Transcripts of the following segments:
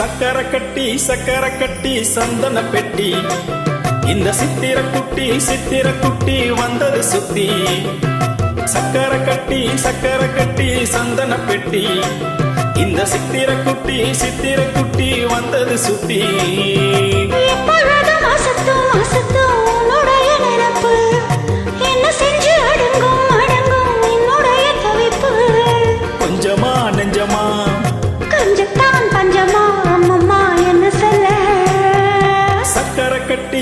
கட்டி சக்கர கட்டி சந்தன பெட்டி. இந்த சித்திர குட்டி சித்திர குட்டி வந்தது சுத்தி. சக்கர கட்டி சக்கர கட்டி சந்தன பெட்டி. இந்த சித்திர குட்டி சித்திர குட்டி வந்தது சுத்தி. எப்பொழுதும் அசத்தும் அசத்தும்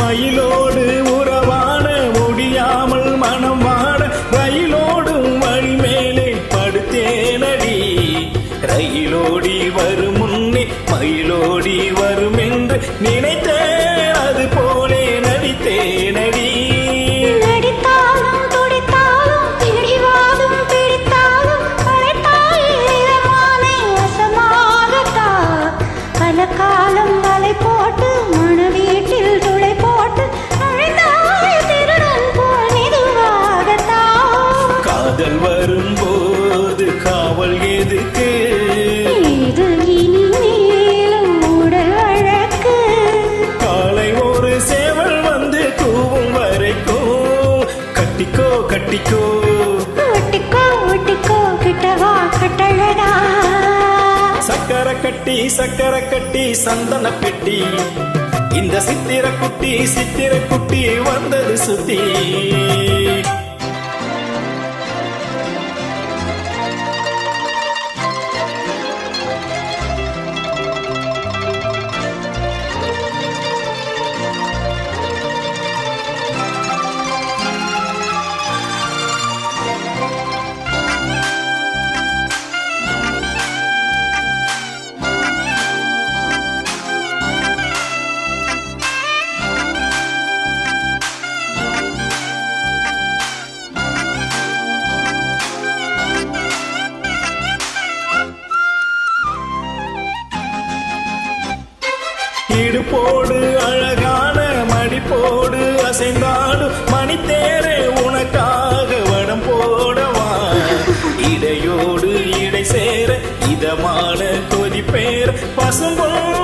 மயிலோடு உறவாட முடியாமல் மனம் வாட ரயிலோடும் வழி மேலே படுத்தேனடி. ரயிலோடி கட்டிக்கோ ஒட்டிக்கோ ஒட்டிக்கோ கிட்டவா கட்டழகா சக்கர கட்டி சக்கர கட்டி சந்தன பெட்டி. இந்த சித்திர குட்டி சித்திர குட்டி வந்தது சுத்தி. இடுப்போடு அழகான மடிப்போடு அசைந்தாடு மணித்தேரே உனக்காக வடம் போடவா? இடையோடு இடை சேர இதமான கொதிப்பேர் பசும்பொண்ணே உனை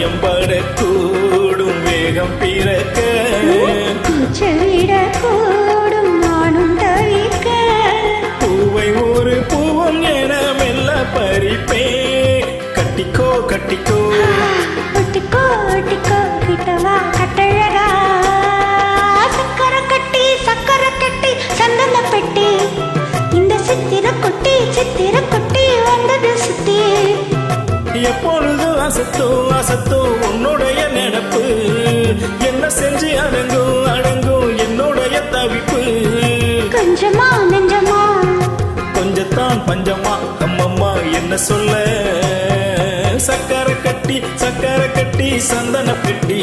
காயம் வேகம் பிறக்க எப்பொழுதும் அசத்தும் அசத்தும் உன்னுடைய நினப்பு என்ன செஞ்சு அடங்கும் அடங்கும் என்னுடைய தவிப்பு? கொஞ்சமா நெஞ்சமா? கொஞ்சத்தான் பஞ்சமா அம்மம்மா என்ன சொல்ல? சக்கர கட்டி சக்கர கட்டி சந்தன பெட்டி